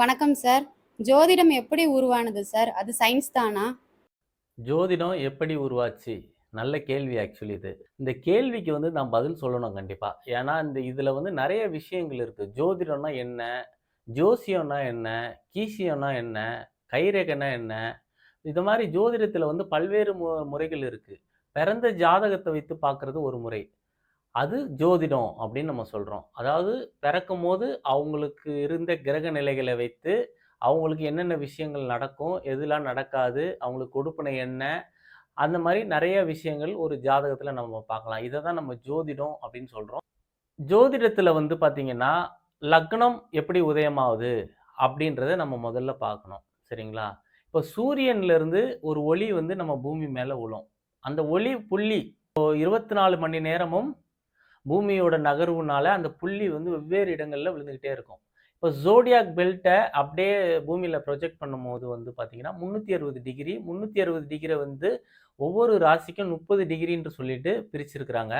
வணக்கம் சார். ஜோதிடம் எப்படி உருவானது சார்? அது சயின்ஸ் தானா? ஜோதிடம் எப்படி உருவாச்சு? நல்ல கேள்வி ஆக்சுவலி இது. இந்த கேள்விக்கு வந்து நான் பதில் சொல்லணும் கண்டிப்பாக ஏன்னா இந்த இதில் வந்து நிறைய விஷயங்கள் இருக்குது ஜோதிடம்னா என்ன? ஜோசியம்னா என்ன? கீசியம்னா என்ன? கைரேகனா என்ன? இது மாதிரி ஜோதிடத்தில் வந்து பல்வேறு மு முறைகள் இருக்குது பிறந்த ஜாதகத்தை வைத்து பார்க்குறது ஒரு முறை. அது ஜோதிடம் அப்படின்னு நம்ம சொல்கிறோம் அதாவது பிறக்கும் போது அவங்களுக்கு இருந்த கிரக நிலைகளை வைத்து அவங்களுக்கு என்னென்ன விஷயங்கள் நடக்கும் எதுலாம் நடக்காது அவங்களுக்கு கொடுப்பனை என்ன அந்த மாதிரி நிறைய விஷயங்கள் ஒரு ஜாதகத்தில் நம்ம பார்க்கலாம். இதை தான் நம்ம ஜோதிடம் அப்படின்னு சொல்கிறோம் ஜோதிடத்தில் வந்து பார்த்திங்கன்னா லக்னம் எப்படி உதயமாகுது அப்படின்றத நம்ம முதல்ல பார்க்கணும். சரிங்களா? இப்போ சூரியன்லேருந்து ஒரு ஒளி வந்து நம்ம பூமி மேலே விழும் அந்த ஒளி புள்ளி இப்போ இருபத்தி நாலு மணி நேரமும் பூமியோட நகர்வுனால அந்த புள்ளி வந்து வெவ்வேறு இடங்களில் விழுந்துக்கிட்டே இருக்கும். இப்போ ஜோடியாக் பெல்ட்டை அப்படியே பூமியில் ப்ரொஜெக்ட் பண்ணும்போது வந்து பார்த்தீங்கன்னா முந்நூற்றி அறுபது டிகிரி முந்நூற்றி அறுபது டிகிரி வந்து ஒவ்வொரு ராசிக்கும் முப்பது டிகிரின்னு சொல்லிட்டு பிரிச்சிருக்கிறாங்க.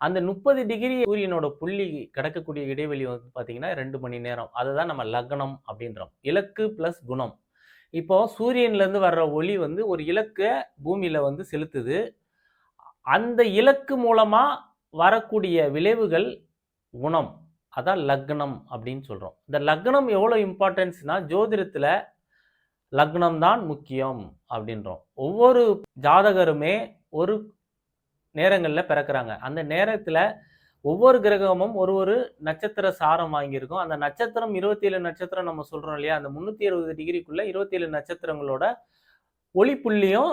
அந்த முப்பது டிகிரி சூரியனோட புள்ளி கிடக்கக்கூடிய இடைவெளி வந்து பார்த்தீங்கன்னா ரெண்டு மணி நேரம். அதை தான் நம்ம லக்னம் அப்படின்றோம். இலக்கு ப்ளஸ் குணம். இப்போ சூரியன்லேருந்து வர்ற ஒளி வந்து ஒரு இலக்கை பூமியில் வந்து செலுத்துது. அந்த இலக்கு மூலமாக வரக்கூடிய விளைவுகள் குணம். அதான் லக்னம் அப்படின்னு சொல்கிறோம் இந்த லக்னம் எவ்வளோ இம்பார்ட்டன்ஸ்னால் ஜோதிடத்தில் லக்னம் தான் முக்கியம் அப்படின்றோம். ஒவ்வொரு ஜாதகருமே ஒரு நேரங்களில் பிறக்கிறாங்க. அந்த நேரத்தில் ஒவ்வொரு கிரகமும் ஒரு ஒரு நட்சத்திர சாரம் வாங்கியிருக்கும். அந்த நட்சத்திரம் இருபத்தி ஏழு நட்சத்திரம் நம்ம சொல்கிறோம் இல்லையா? அந்த முந்நூற்றி அறுபது டிகிரிக்குள்ளே இருபத்தி ஏழு நட்சத்திரங்களோட ஒளி புள்ளியும்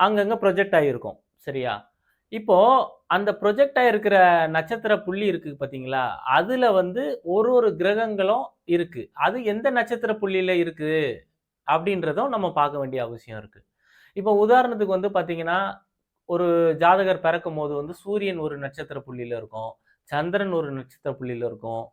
அங்கங்கே ப்ரொஜெக்ட் ஆகியிருக்கும் சரியா? இப்போ அந்த ப்ரொஜெக்ட் இருக்கிற நட்சத்திர புள்ளி இருக்கு பார்த்தீங்களா அதில் வந்து ஒரு ஒரு கிரகங்களும் இருக்கு. அது எந்த நட்சத்திர புள்ளியில் இருக்குது அப்படின்றதும் நம்ம பார்க்க வேண்டிய அவசியம் இருக்கு. இப்போ உதாரணத்துக்கு வந்து பார்த்தீங்கன்னா ஒரு ஜாதகர் பிறக்கும் போது வந்து சூரியன் ஒரு நட்சத்திர புள்ளியில் இருக்கும். சந்திரன் ஒரு நட்சத்திர புள்ளியில் இருக்கும்.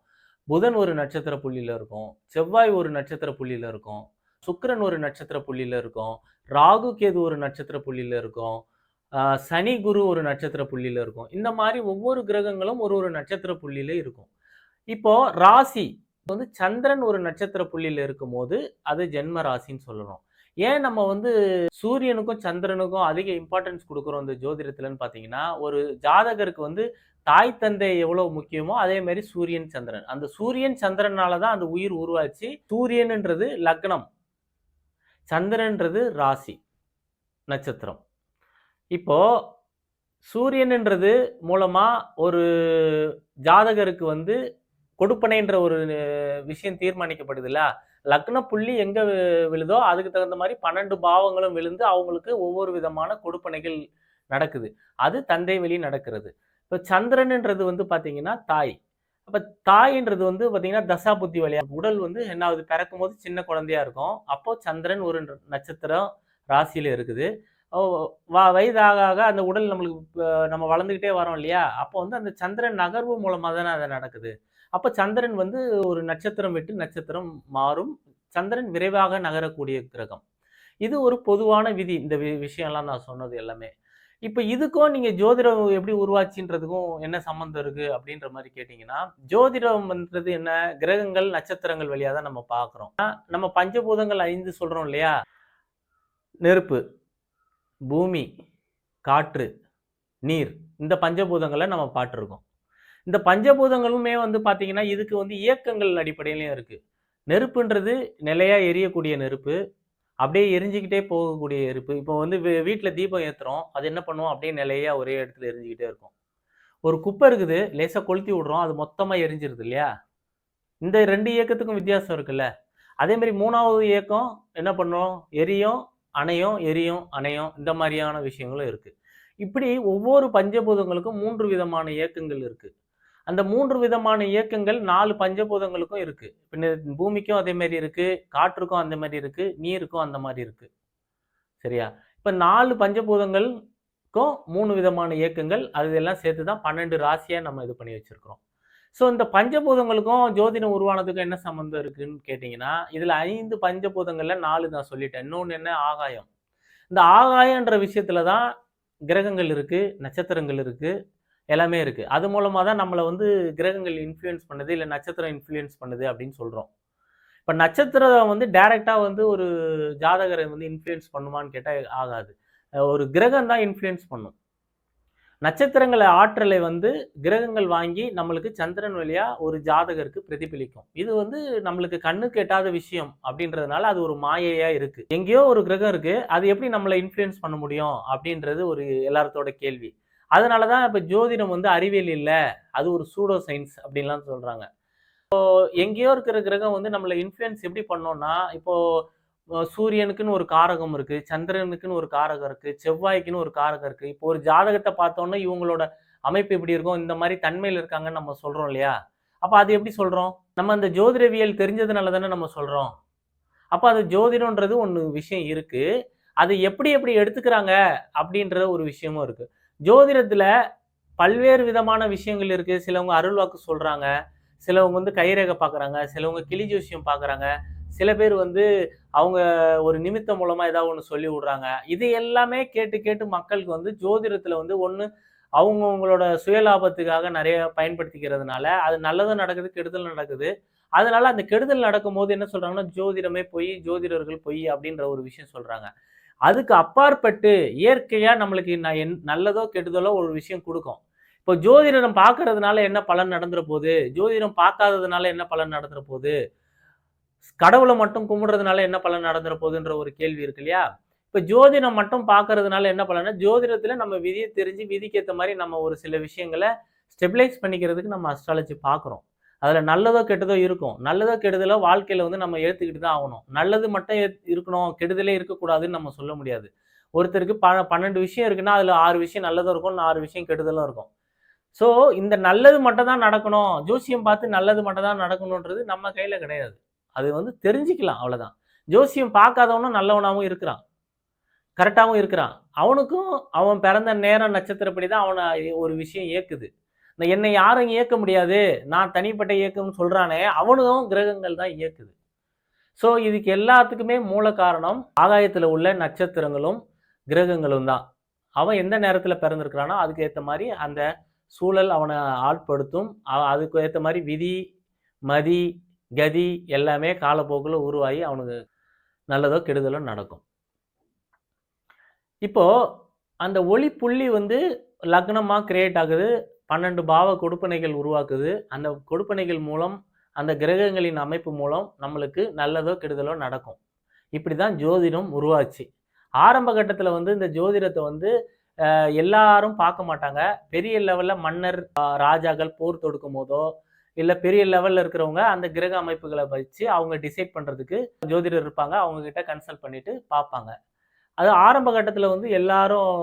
புதன் ஒரு நட்சத்திர புள்ளியில் இருக்கும். செவ்வாய் ஒரு நட்சத்திர புள்ளியில் இருக்கும். சுக்கரன் ஒரு நட்சத்திர புள்ளியில் இருக்கும். ராகு கேது ஒரு நட்சத்திர புள்ளியில் இருக்கும். சனி குரு ஒரு நட்சத்திர புள்ளியில் இருக்கும். இந்த மாதிரி ஒவ்வொரு கிரகங்களும் ஒரு ஒரு நட்சத்திர புள்ளியில இருக்கும். இப்போ ராசி வந்து சந்திரன் ஒரு நட்சத்திர புள்ளியில் இருக்கும்போது அது ஜென்ம ராசின்னு சொல்லணும். ஏன் நம்ம வந்து சூரியனுக்கும் சந்திரனுக்கும் அதிக இம்பார்ட்டன்ஸ் கொடுக்குறோம் இந்த ஜோதிடத்துலன்னு பார்த்தீங்கன்னா ஒரு ஜாதகருக்கு வந்து தாய் தந்தை எவ்வளோ முக்கியமோ அதே மாதிரி சூரியன் சந்திரன். அந்த சூரியன் சந்திரனால தான் அந்த உயிர் உருவாச்சு. சூரியன்ன்றது லக்னம். சந்திரன்றது ராசி நட்சத்திரம். இப்போது சூரியன்ன்றது மூலமாக ஒரு ஜாதகருக்கு வந்து கொடுப்பனைன்ற ஒரு விஷயம் தீர்மானிக்கப்படுதுல்ல? லக்ன புள்ளி எங்க விழுதோ அதுக்கு தகுந்த மாதிரி பன்னெண்டு பாவங்களும் விழுந்து அவங்களுக்கு ஒவ்வொரு விதமான கொடுப்பனைகள் நடக்குது. அது தந்தை வெளி நடக்கிறது. இப்போ சந்திரன்ன்றது வந்து பார்த்தீங்கன்னா தாய். அப்போ தாயின்றது வந்து பார்த்தீங்கன்னா தசா புத்தி வழியாக உடல் வந்து என்ன ஆகுது பிறக்கும் போது சின்ன குழந்தையா இருக்கும். அப்போ சந்திரன் ஒரு நட்சத்திரம் ராசியில் இருக்குது. வயதாக ஆக அந்த உடல் நம்மளுக்கு நம்ம வளர்ந்துக்கிட்டே வரோம் இல்லையா? அப்போ வந்து அந்த சந்திரன் நகர்வு மூலமாக தானே அது நடக்குது. அப்போ சந்திரன் வந்து ஒரு நட்சத்திரம் விட்டு நட்சத்திரம் மாறும். சந்திரன் விரைவாக நகரக்கூடிய கிரகம். இது ஒரு பொதுவான விதி. இந்த வி- விஷயம்லாம் நான் சொன்னது எல்லாமே. இப்போ இதுக்கும் நீங்கள் ஜோதிடம் எப்படி உருவாச்சுன்றதுக்கும் என்ன சம்மந்தம் இருக்குது அப்படின்ற மாதிரி கேட்டிங்கன்னா ஜோதிடம்ன்றது என்ன? கிரகங்கள் நட்சத்திரங்கள் வழியாக தான் நம்ம பார்க்குறோம். நம்ம பஞ்சபூதங்கள் ஐந்து சொல்கிறோம் இல்லையா? நெருப்பு. பூமி காற்று நீர் இந்த பஞ்சபூதங்களை நம்ம பார்த்துருக்கோம். இந்த பஞ்சபூதங்களுமே வந்து பார்த்திங்கன்னா இதுக்கு வந்து இயக்கங்கள் அடிப்படையிலையும் இருக்குது நெருப்புன்றது நிலையாக எரியக்கூடிய நெருப்பு அப்படியே எரிஞ்சுக்கிட்டே போகக்கூடிய நெருப்பு இப்போ வந்து வீட்டில் தீபம் ஏற்றுறோம் அது என்ன பண்ணுவோம்? அப்படியே நிலையாக ஒரே இடத்துல எரிஞ்சுக்கிட்டே இருக்கும். ஒரு குப்பை இருக்குது லேசாக கொளுத்தி விடுறோம் அது மொத்தமாக எரிஞ்சிருது இல்லையா? இந்த ரெண்டு இயக்கத்துக்கும் வித்தியாசம் இருக்குல்ல. அதே மாதிரி மூணாவது இயக்கம் என்ன பண்ணுறோம் எரியும் அணையும் எரியும் அணையும் இந்த மாதிரியான விஷயங்களும் இருக்குது இப்படி ஒவ்வொரு பஞ்சபூதங்களுக்கும் மூன்று விதமான இயக்கங்கள் இருக்குது அந்த மூன்று விதமான இயக்கங்கள் நாலு பஞ்சபூதங்களுக்கும் இருக்கு. பின்ன பூமிக்கும் அதே மாதிரி இருக்கு காற்றுக்கும் அந்த மாதிரி இருக்கு நீருக்கும் அந்த மாதிரி இருக்கு. சரியா? இப்ப நாலு பஞ்சபூதங்களுக்கும் மூணு விதமான இயக்கங்கள் அது எல்லாம் சேர்த்து தான் பன்னெண்டு ராசியா நம்ம இது பண்ணி வச்சிருக்கிறோம். ஸோ இந்த பஞ்சபூதங்களுக்கும் ஜோதிடம் உருவானதுக்கும் என்ன சம்மந்தம் இருக்குன்னு கேட்டிங்கன்னா இதில் ஐந்து பஞ்சபூதங்களில் நாலு நான் சொல்லிட்டேன். இன்னொன்று என்ன? ஆகாயம். இந்த ஆகாயன்ற விஷயத்தில் தான் கிரகங்கள் இருக்குது நட்சத்திரங்கள் இருக்குது எல்லாமே இருக்குது அது மூலமாக தான் நம்மளை வந்து கிரகங்கள் இன்ஃப்ளூயன்ஸ் பண்ணுது இல்லை நட்சத்திரம் இன்ஃப்ளூயன்ஸ் பண்ணுது அப்படின்னு சொல்கிறோம் இப்போ நட்சத்திரம் வந்து டைரெக்டாக வந்து ஒரு ஜாதகரை வந்து இன்ஃப்ளூயன்ஸ் பண்ணுமான்னு கேட்டால் ஆகாது. ஒரு கிரகம் தான் இன்ஃப்ளூயன்ஸ் பண்ணும். நட்சத்திரங்களை ஆற்றலை வந்து கிரகங்கள் வாங்கி நம்மளுக்கு சந்திரன் வழியா ஒரு ஜாதகருக்கு பிரதிபலிக்கும். இது வந்து நம்மளுக்கு கண்ணுக்கு எட்டாத விஷயம் அப்படின்றதுனால அது ஒரு மாயையா இருக்கு. எங்கேயோ ஒரு கிரகம் இருக்கு. அது எப்படி நம்மளை இன்ஃப்ளூயன்ஸ் பண்ண முடியும் அப்படின்றது ஒரு எல்லாத்தோட கேள்வி. அதனால தான் இப்போ ஜோதிடம் வந்து அறிவியல் இல்லை. அது ஒரு சூடோ சயின்ஸ் அப்படின்லாம் சொல்கிறாங்க இப்போ எங்கேயோ இருக்கிற கிரகம் வந்து நம்மளை இன்ஃப்ளூயன்ஸ் எப்படி பண்ணோம்னா இப்போது சூரியனுக்குன்னு ஒரு காரகம் இருக்கு சந்திரனுக்குன்னு ஒரு காரகம் இருக்கு செவ்வாய்க்குன்னு ஒரு காரகம் இருக்கு. இப்போ ஒரு ஜாதகத்தை பார்த்தோன்னா இவங்களோட அமைப்பு எப்படி இருக்கும்? இந்த மாதிரி தன்மையில் இருக்காங்கன்னு நம்ம சொல்றோம் இல்லையா? அப்போ அது எப்படி சொல்றோம்? நம்ம அந்த ஜோதிடவியல் தெரிஞ்சதுனால தானே நம்ம சொல்றோம். அப்போ அது ஜோதிடம்ன்றது ஒன்று விஷயம் இருக்கு. அது எப்படி எப்படி எடுத்துக்கிறாங்க? அப்படின்ற ஒரு விஷயமும் இருக்கு. ஜோதிடத்துல பல்வேறு விதமான விஷயங்கள் இருக்கு. சிலவங்க அருள்வாக்கு சொல்றாங்க. சிலவங்க வந்து கைரேகை பார்க்குறாங்க சிலவங்க கிளி ஜோசியம் பார்க்குறாங்க சில பேர் வந்து அவங்க ஒரு நிமித்தம் மூலமா ஏதாவது ஒன்று சொல்லி விடுறாங்க. இது எல்லாமே கேட்டு கேட்டு மக்களுக்கு வந்து ஜோதிடத்துல வந்து ஒன்று அவங்கவுங்களோட சுயலாபத்துக்காக நிறைய பயன்படுத்திக்கிறதுனால அது நல்லதும் நடக்குது கெடுதல் நடக்குது. அதனால அந்த கெடுதல் நடக்கும்போது என்ன சொல்றாங்கன்னா ஜோதிடமே பொய் ஜோதிடர்கள் பொய் அப்படின்ற ஒரு விஷயம் சொல்றாங்க. அதுக்கு அப்பாற்பட்டு இயற்கையா நம்மளுக்கு என்- நல்லதோ கெடுதலோ ஒரு விஷயம் கொடுக்கும். இப்போ ஜோதிடம் பார்க்கறதுனால என்ன பலன் நடந்துற போகுது? ஜோதிடம் பார்க்காததுனால என்ன பலன் நடந்துற போகுது? கடவுளை மட்டும் கும்பிடுறதுனால என்ன பலன் நடந்துற போகுதுன்ற ஒரு கேள்வி இருக்கு இல்லையா? இப்போ ஜோதிடம் மட்டும் பார்க்கறதுனால என்ன பலன்னா ஜோதிடத்தில் நம்ம விதியை தெரிஞ்சு விதிக்கு ஏற்ற மாதிரி நம்ம ஒரு சில விஷயங்களை ஸ்டெபிலைஸ் பண்ணிக்கிறதுக்கு நம்ம அஸ்ட்ராலஜி பார்க்குறோம். அதில் நல்லதோ கெட்டதோ இருக்கும். நல்லதோ கெடுதலோ வாழ்க்கையில் வந்து நம்ம ஏற்றுக்கிட்டு தான் ஆகணும். நல்லது மட்டும் ஏத்- இருக்கணும் கெடுதலே இருக்கக்கூடாதுன்னு நம்ம சொல்ல முடியாது. ஒருத்தருக்கு ப பன்னெண்டு விஷயம் இருக்குன்னா அதில் ஆறு விஷயம் நல்லதும் இருக்கும் ஆறு விஷயம் கெடுதலும் இருக்கும். ஸோ இந்த நல்லது மட்டும் தான் நடக்கணும். ஜோசியம் பார்த்து நல்லது மட்டும் தான் நடக்கணுன்றது நம்ம கையில் கிடையாது. அது வந்து தெரிஞ்சுக்கலாம் அவ்வளோதான் ஜோசியம் பார்க்காதவனும் நல்லவனாகவும் இருக்கிறான். கரெக்டாகவும் இருக்கிறான். அவனுக்கும் அவன் பிறந்த நேரம் நட்சத்திரப்படி தான் அவனை ஒரு விஷயம் இயக்குது. இந்த என்னை யாரும் இயக்க முடியாது. நான் தனிப்பட்ட இயக்கம்னு சொல்கிறானே அவனும் கிரகங்கள் தான் இயக்குது. ஸோ இதுக்கு எல்லாத்துக்குமே மூல காரணம் ஆகாயத்தில் உள்ள நட்சத்திரங்களும் கிரகங்களும் தான். அவன் எந்த நேரத்தில் பிறந்திருக்கிறானோ அதுக்கு ஏற்ற மாதிரி அந்த சூழல் அவனை ஆட்படுத்தும் அதுக்கு ஏற்ற மாதிரி விதி மதி கதி எல்லாமே காலப்போக்கில் உருவாகி அவனுக்கு நல்லதோ கெடுதலோ நடக்கும். இப்போது அந்த ஒளி புள்ளி வந்து லக்னமாக கிரியேட் ஆகுது பன்னெண்டு பாவ கொடுப்பனைகள் உருவாக்குது. அந்த கொடுப்பனைகள் மூலம் அந்த கிரகங்களின் அமைப்பு மூலம் நம்மளுக்கு நல்லதோ கெடுதலோ நடக்கும். இப்படி தான் ஜோதிடம் உருவாச்சு. ஆரம்ப கட்டத்தில் வந்து இந்த ஜோதிடத்தை வந்து எல்லாரும் பார்க்க மாட்டாங்க. பெரிய லெவலில் மன்னர் ராஜாக்கள் போர் தொடுக்கும் போதோ இல்லை பெரிய லெவலில் இருக்கிறவங்க அந்த கிரக அமைப்புகளை வச்சு அவங்க டிசைட் பண்ணுறதுக்கு ஜோதிடர் இருப்பாங்க. அவங்க கிட்ட கன்சல்ட் பண்ணிட்டு பார்ப்பாங்க. அது ஆரம்ப கட்டத்தில் வந்து எல்லாரும்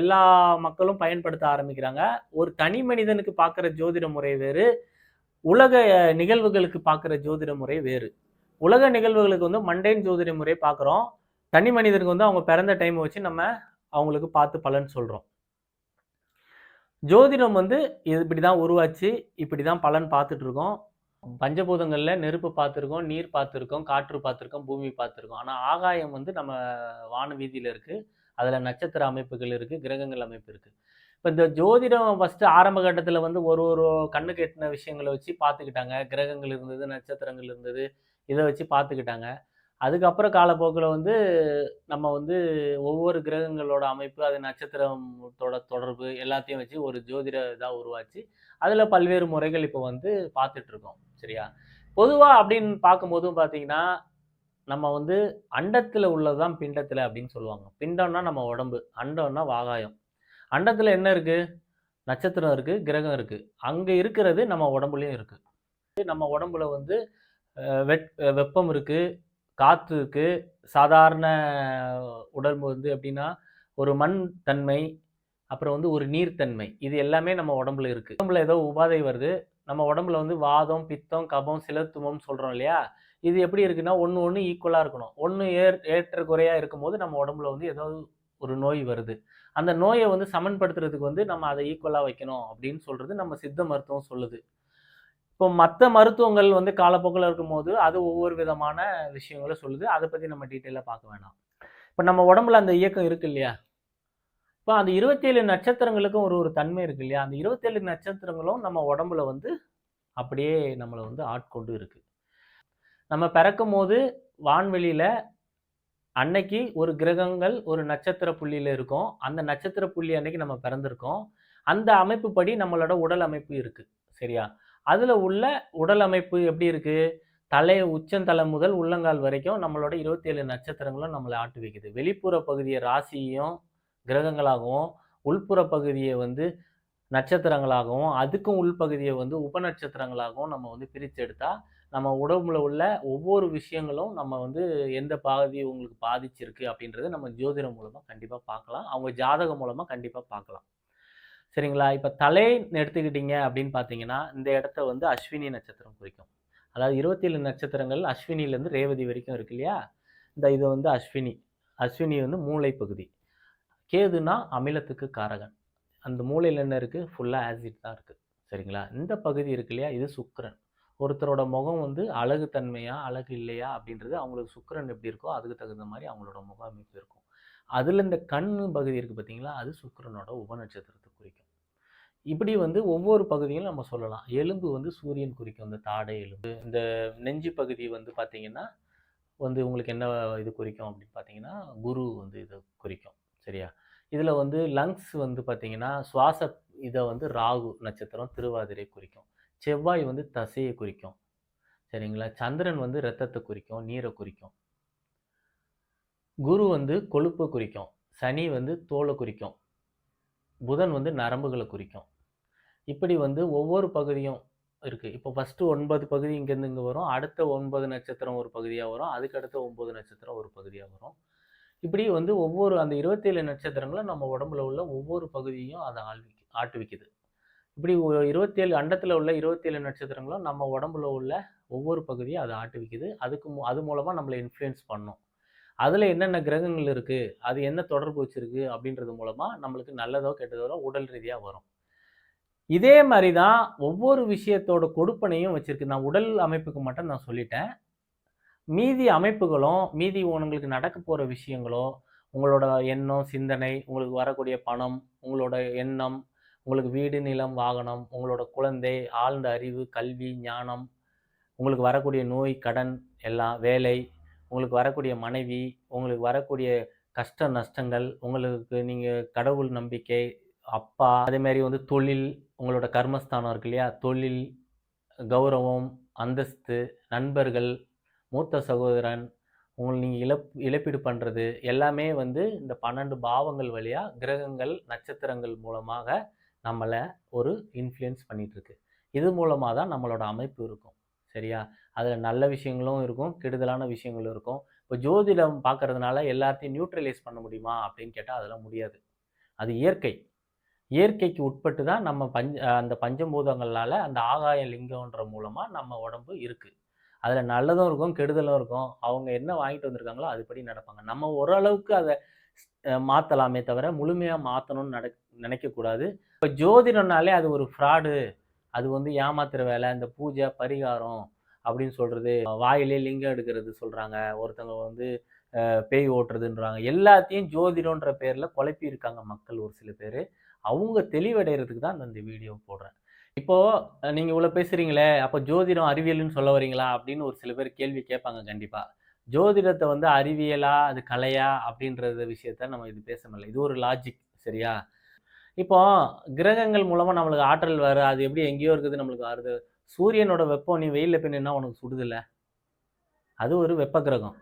எல்லா மக்களும் பயன்படுத்த ஆரம்பிக்கிறாங்க. ஒரு தனி மனிதனுக்கு பார்க்குற ஜோதிட முறை வேறு. உலக நிகழ்வுகளுக்கு பார்க்குற ஜோதிட முறை வேறு. உலக நிகழ்வுகளுக்கு வந்து மண்டைன் ஜோதிட முறை பார்க்குறோம். தனி மனிதனுக்கு வந்து அவங்க பிறந்த டைமை வச்சு நம்ம அவங்களுக்கு பார்த்து பலன் சொல்கிறோம் ஜோதிடம் வந்து இது இப்படி தான் உருவாச்சு இப்படி தான் பலன் பார்த்துட்டு இருக்கோம் பஞ்சபூதங்களில் நெருப்பு பார்த்துருக்கோம் நீர் பார்த்துருக்கோம் காற்று பார்த்துருக்கோம் பூமி பார்த்துருக்கோம். ஆனால் ஆகாயம் வந்து நம்ம வான வீதியில் இருக்குது அதில் நட்சத்திர அமைப்புகள் இருக்குது கிரகங்கள் அமைப்பு இருக்குது இப்போ இந்த ஜோதிடம் ஃபஸ்ட்டு ஆரம்ப கட்டத்தில் வந்து ஒரு ஒரு கண்ணுக்கு எட்டின விஷயங்களை வச்சு பார்த்துக்கிட்டாங்க. கிரகங்கள் இருந்தது நட்சத்திரங்கள் இருந்தது இதை வச்சு பார்த்துக்கிட்டாங்க. அதுக்கப்புறம் காலப்போக்கில் வந்து நம்ம வந்து ஒவ்வொரு கிரகங்களோட அமைப்பு அது நட்சத்திரத்தோட தொடர்பு எல்லாத்தையும் வச்சு ஒரு ஜோதிட இதாக உருவாச்சு. அதில் பல்வேறு முறைகள் இப்போ வந்து பார்த்துட்ருக்கோம் சரியா? பொதுவாக அப்படின்னு பார்க்கும்போதும் பார்த்தீங்கன்னா நம்ம வந்து அண்டத்தில் உள்ளது தான் பிண்டத்தில் அப்படின்னு சொல்லுவாங்க. பிண்டம்னா நம்ம உடம்பு அண்டம்னா வாகாயம். அண்டத்தில் என்ன இருக்குது நட்சத்திரம் இருக்குது கிரகம் இருக்குது அங்கே இருக்கிறது நம்ம உடம்புலையும் இருக்குது நம்ம உடம்புல வந்து வெட் வெப்பம் இருக்குது காற்றுக்கு சாதாரண உடம்பு வந்து எப்படின்னா ஒரு மண் தன்மை அப்புறம் வந்து ஒரு நீர்த்தன்மை இது எல்லாமே நம்ம உடம்புல இருக்குது உடம்புல ஏதோ உபாதை வருது. நம்ம உடம்புல வந்து வாதம் பித்தம் கபம் சிலத்துவம் சொல்கிறோம் இல்லையா? இது எப்படி இருக்குன்னா ஒன்று ஒன்று ஈக்குவலாக இருக்கணும். ஒன்று ஏற் ஏற்ற குறையாக இருக்கும்போது நம்ம உடம்புல வந்து ஏதாவது ஒரு நோய் வருது. அந்த நோயை வந்து சமன்படுத்துறதுக்கு வந்து நம்ம அதை ஈக்குவலாக வைக்கணும் அப்படின்னு சொல்கிறது நம்ம சித்த மருத்துவம் சொல்லுது. இப்போ மற்ற மருத்துவங்கள் வந்து காலப்போக்கில் இருக்கும்போது அது ஒவ்வொரு விதமான விஷயங்களை சொல்லுது அதை பற்றி நம்ம டீட்டெயிலாக பார்க்க வேணாம் இப்போ நம்ம உடம்புல அந்த இயக்கம் இருக்கு இல்லையா இப்போ அந்த இருபத்தேழு நட்சத்திரங்களுக்கும் ஒரு ஒரு தன்மை இருக்கு இல்லையா அந்த இருபத்தேழு நட்சத்திரங்களும் நம்ம உடம்புல வந்து அப்படியே நம்மளை வந்து ஆட்கொண்டு இருக்கு நம்ம பிறக்கும்போது வான்வெளியில் அன்னைக்கு ஒரு கிரகங்கள் ஒரு நட்சத்திர புள்ளியில் இருக்கும். அந்த நட்சத்திர புள்ளி அன்னைக்கு நம்ம பிறந்திருக்கோம். அந்த அமைப்புப்படி நம்மளோட உடல் அமைப்பு இருக்குது சரியா? அதில் உள்ள உடல் அமைப்பு எப்படி இருக்குது தலை உச்சந்தலை முதல் உள்ளங்கால் வரைக்கும் நம்மளோட 27 நட்சத்திரங்களும் நம்மளை ஆட்டு வைக்குது. வெளிப்புற பகுதியை ராசியும், கிரகங்களாகவும், உள்புற பகுதியை வந்து நட்சத்திரங்களாகவும், அதுக்கும் உள்பகுதியை வந்து உபநட்சத்திரங்களாகவும் நம்ம வந்து பிரித்து எடுத்தால் நம்ம உடம்புல உள்ள ஒவ்வொரு விஷயங்களும் நம்ம வந்து எந்த பாதி உங்களுக்கு பாதிச்சிருக்கு அப்படின்றத நம்ம ஜோதிடம் மூலமாக கண்டிப்பாக பார்க்கலாம். அவங்க ஜாதகம் மூலமாக கண்டிப்பாக பார்க்கலாம். சரிங்களா? இப்போ தலைன்னு எடுத்துக்கிட்டீங்க அப்படின்னு பார்த்தீங்கன்னா, இந்த இடத்த வந்து அஸ்வினி நட்சத்திரம் குறிக்கும். அதாவது 27 நட்சத்திரங்கள் அஸ்வினியிலேருந்து ரேவதி வரைக்கும் இருக்கு இல்லையா? இந்த இது வந்து அஸ்வினி. அஸ்வினி வந்து மூளை பகுதி. கேதுனா அமிலத்துக்கு காரகன். அந்த மூளையில் என்ன இருக்குது ஃபுல்லாக ஆசிட் தான் இருக்குது சரிங்களா? இந்த பகுதி இருக்கு இல்லையா? இது சுக்கரன் ஒருத்தரோட முகம் வந்து அழகு தன்மையா, அழகு இல்லையா அப்படின்றது அவங்களுக்கு சுக்கரன் எப்படி இருக்கோ, அதுக்கு தகுந்த மாதிரி அவங்களோட முக அமைப்பு இருக்கும். அதில் இந்த கண் பகுதி இருக்குது பார்த்தீங்களா? அது சுக்கரனோட உபநட்சத்திரத்த இப்படி வந்து ஒவ்வொரு பகுதியும் நம்ம சொல்லலாம். எலும்பு வந்து சூரியன் குறிக்கும். இந்த தாடை எலும்பு. இந்த நெஞ்சு பகுதி வந்து பார்த்தீங்கன்னா, வந்து உங்களுக்கு என்ன இது குறிக்கும் அப்படின்னு பார்த்தீங்கன்னா, குரு வந்து இது குறிக்கும். சரியா? இதில் வந்து லங்ஸ் வந்து பார்த்தீங்கன்னா, சுவாச இதை வந்து ராகு நட்சத்திரம் திருவாதிரை குறிக்கும். செவ்வாய் வந்து தசையை குறிக்கும். சரிங்களா? சந்திரன் வந்து ரத்தத்தை குறிக்கும், நீரை குறிக்கும். குரு வந்து கொழுப்பை குறிக்கும். சனி வந்து தோலை குறிக்கும். புதன் வந்து நரம்புகளை குறிக்கும். இப்படி வந்து ஒவ்வொரு பகுதியும் இருக்குது இப்போ ஃபஸ்ட்டு ஒன்பது பகுதி இங்கேருந்து இங்கே வரும். அடுத்த ஒன்பது நட்சத்திரம் ஒரு பகுதியாக வரும். அதுக்கு அடுத்த 9 நட்சத்திரம் ஒரு பகுதியாக வரும். இப்படி வந்து ஒவ்வொரு அந்த 27 நட்சத்திரங்களும் நம்ம உடம்புல உள்ள ஒவ்வொரு பகுதியும் அதை ஆள்விக்கு ஆட்டுவிக்குது. இப்படி இருபத்தேழு அண்டத்தில் உள்ள 27 நட்சத்திரங்களும் நம்ம உடம்புல உள்ள ஒவ்வொரு பகுதியும் அதை ஆட்டுவிக்குது. அதுக்கு அது மூலமாக நம்மளை இன்ஃப்ளூயன்ஸ் பண்ணும். அதில் என்னென்ன கிரகங்கள் இருக்குது அது என்ன தொடர்பு வச்சுருக்கு அப்படின்றது மூலமாக நம்மளுக்கு நல்லதோ, கெட்டதோ உடல் ரீதியாக வரும். இதே மாதிரி தான் ஒவ்வொரு விஷயத்தோட கொடுப்பனையும் வச்சுருக்கு நான் உடல் அமைப்புக்கு மட்டும் நான் சொல்லிட்டேன். மீதி அமைப்புகளும், மீதி உங்களுக்கு நடக்க போகிற விஷயங்களோ, உங்களோட எண்ணம், சிந்தனை, உங்களுக்கு வரக்கூடிய பணம், உங்களோட எண்ணம், உங்களுக்கு வீடு, நிலம், வாகனம், உங்களோட குழந்தை, ஆழ்ந்த அறிவு, கல்வி, ஞானம், உங்களுக்கு வரக்கூடிய நோய், கடன் எல்லாம், வேலை, உங்களுக்கு வரக்கூடிய மனைவி, உங்களுக்கு வரக்கூடிய கஷ்ட நஷ்டங்கள், உங்களுக்கு நீங்கள் கடவுள் நம்பிக்கை, அப்பா, அதேமாரி வந்து தொழில், உங்களோட கர்மஸ்தானம் இருக்கு இல்லையா? தொழில், கௌரவம், அந்தஸ்து, நண்பர்கள், மூத்த சகோதரன், உங்களை நீங்கள் இழப் இழப்பீடு பண்ணுறது எல்லாமே வந்து இந்த 12 பாவங்கள் வழியாக கிரகங்கள், நட்சத்திரங்கள் மூலமாக நம்மளை ஒரு இன்ஃப்ளூயன்ஸ் பண்ணிகிட்ருக்கு இது மூலமாக தான் நம்மளோட அமைப்பு இருக்கும். சரியா? அதில் நல்ல விஷயங்களும் இருக்கும், கெடுதலான விஷயங்களும் இருக்கும். இப்போ ஜோதிடம் பார்க்கறதுனால எல்லாத்தையும் நியூட்ரலைஸ் பண்ண முடியுமா? அப்படின்னு கேட்டால் அதெல்லாம் முடியாது. அது இயற்கை. இயற்கைக்கு உட்பட்டு தான் நம்ம பஞ்ச அந்த பஞ்சபூதங்களால் அந்த ஆகாய லிங்கம்ன்ற மூலமாக நம்ம உடம்பு இருக்குது அதில் நல்லதும் இருக்கும், கெடுதலும் இருக்கும். அவங்க என்ன வாங்கிட்டு வந்திருக்காங்களோ அதுபடி நடப்பாங்க. நம்ம ஓரளவுக்கு அதை மாற்றலாமே தவிர, முழுமையாக மாற்றணும்னு நட நினைக்கக்கூடாது. இப்போ ஜோதிடம்னாலே அது ஒரு ஃப்ராடு. அது வந்து ஏமாத்துற வேலை. இந்த பூஜை, பரிகாரம் அப்படின்னு சொல்கிறது வாயிலே லிங்கம் எடுக்கிறது சொல்கிறாங்க ஒருத்தவங்க வந்து பேய் ஓட்டுறதுன்றாங்க. எல்லாத்தையும் ஜோதிடம்ன்ற பேரில் குழப்பி இருக்காங்க மக்கள் ஒரு சில பேர் அவங்க தெளிவடைகிறதுக்கு தான் இந்த வீடியோ போடுறேன். இப்போது நீங்கள் இவ்வளோ பேசுகிறீங்களே அப்போ ஜோதிடம் அறிவியல்னு சொல்ல வரீங்களா? அப்படின்னு ஒரு சில பேர் கேள்வி கேட்பாங்க கண்டிப்பாக ஜோதிடத்தை வந்து அறிவியலா, அது கலையா அப்படின்றத விஷயத்த நம்ம இது பேச முடியல. இது ஒரு லாஜிக் சரியா? இப்போ கிரகங்கள் மூலமாக நம்மளுக்கு ஆற்றல் வர அது எப்படி எங்கேயோ இருக்குது நம்மளுக்கு வருது. சூரியனோட வெப்பம் நீ வெயிலில் பின்னா உனக்கு சுடுதில்ல அது ஒரு வெப்ப கிரகம்.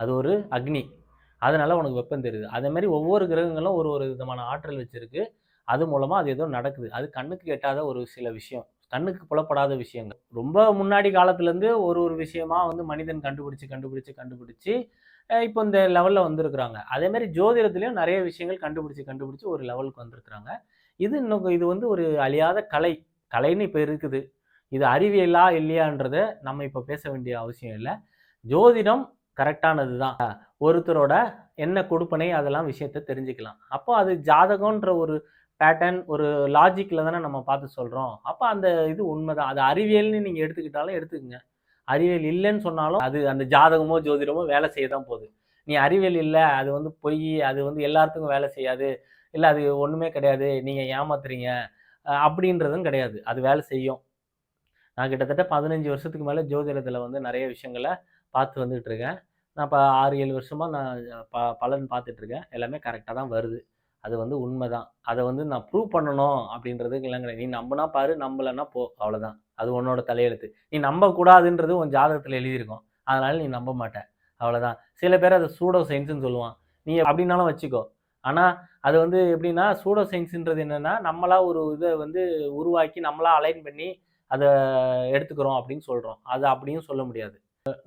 அது ஒரு அக்னி. அதனால உனக்கு வெப்பம் தெரியுது. அதே மாதிரி ஒவ்வொரு கிரகங்களும் ஒரு ஒரு விதமான ஆற்றல் வச்சுருக்கு அது மூலமாக அது ஏதோ நடக்குது. அது கண்ணுக்கு எட்டாத ஒரு சில விஷயம். கண்ணுக்கு புலப்படாத விஷயங்கள். ரொம்ப முன்னாடி காலத்துலேருந்து ஒரு ஒரு விஷயமா வந்து மனிதன் கண்டுபிடிச்சு, கண்டுபிடிச்சு, கண்டுபிடிச்சு இப்போ இந்த லெவலில் வந்திருக்கிறாங்க. அதேமாரி ஜோதிடத்துலேயும் நிறைய விஷயங்கள் கண்டுபிடிச்சு, கண்டுபிடிச்சு ஒரு லெவலுக்கு வந்திருக்கிறாங்க. இது இன்னும் இது வந்து ஒரு அழியாத கலை. கலைன்னு இப்போ இருக்குது. இது அறிவியலா? இல்லையான்றத நம்ம இப்போ பேச வேண்டிய அவசியம் இல்லை ஜோதிடம் கரெக்டானது தான். ஒருத்தரோட என்ன கொடுப்பனை அதெல்லாம் விஷயத்த தெரிஞ்சுக்கலாம். அப்போ அது ஜாதகம்ன்ற ஒரு பேட்டர்ன், ஒரு லாஜிக்கில் தானே நம்ம பார்த்து சொல்கிறோம் அப்போ அந்த இது உண்மைதான். அது அறிவியல்னு நீங்கள் எடுத்துக்கிட்டாலும் எடுத்துக்கங்க. அறிவியல் இல்லைன்னு சொன்னாலும் அது அந்த ஜாதகமோ, ஜோதிடமோ வேலை செய்ய தான் போகுது. நீ அறிவியல் இல்லை அது வந்து பொய், அது வந்து எல்லாத்துக்கும் வேலை செய்யாது. இல்லை அது ஒன்றுமே கிடையாது. நீங்கள் ஏமாத்துறீங்க. அப்படின்றதும் கிடையாது. அது வேலை செய்யும். நான் கிட்டத்தட்ட பதினஞ்சு வருஷத்துக்கு மேலே ஜோதிடத்தில் வந்து நிறைய விஷயங்களை பார்த்து வந்துட்டு இருக்கேன் நான் இப்போ ஆறு ஏழு வருஷமாக நான் ப பலன் பார்த்துட்ருக்கேன் எல்லாமே கரெக்டாக தான் வருது அது வந்து உண்மை தான் அதை வந்து நான் ப்ரூவ் பண்ணணும் அப்படின்றதுக்கு இல்லைங்கிற நீ நம்பினா பாரு நம்பலைன்னா போ அவ்வளோதான் அது உன்னோட தலையெழுத்து. நீ நம்பக்கூடாதுன்றது உன் ஜாதகத்தில் எழுதியிருக்கும். அதனால நீ நம்ப மாட்ட. அவ்வளோதான் சில பேர் அதை சூடோ சயின்ஸ்னு சொல்லுவான். நீ அப்படின்னாலும் வச்சுக்கோ. ஆனால் அது வந்து எப்படின்னா சூடோ சயின்ஸுன்றது என்னென்னா நம்மளா ஒரு இதை வந்து உருவாக்கி நம்மளா அலைன் பண்ணி அதை எடுத்துக்கிறோம் அப்படின்னு சொல்கிறோம் அது அப்படியும் சொல்ல முடியாது.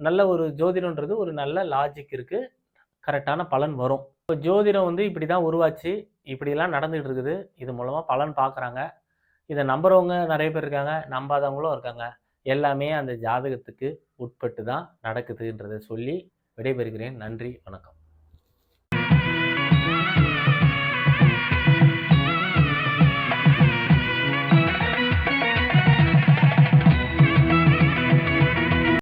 நல்ல ஒரு ஜோதிடம்ன்றது ஒரு நல்ல லாஜிக் இருக்குது கரெக்டான பலன் வரும். இப்போ ஜோதிடம் வந்து இப்படி தான் உருவாச்சு. இப்படிலாம் நடந்துகிட்டு இருக்குது. இது மூலமாக பலன் பார்க்குறாங்க இதை நம்புகிறவங்க நிறைய பேர் இருக்காங்க. நம்பாதவங்களும் இருக்காங்க. எல்லாமே அந்த ஜாதகத்துக்கு உட்பட்டு தான் நடக்குதுன்றதை சொல்லி விடைபெறுகிறேன். நன்றி. வணக்கம்.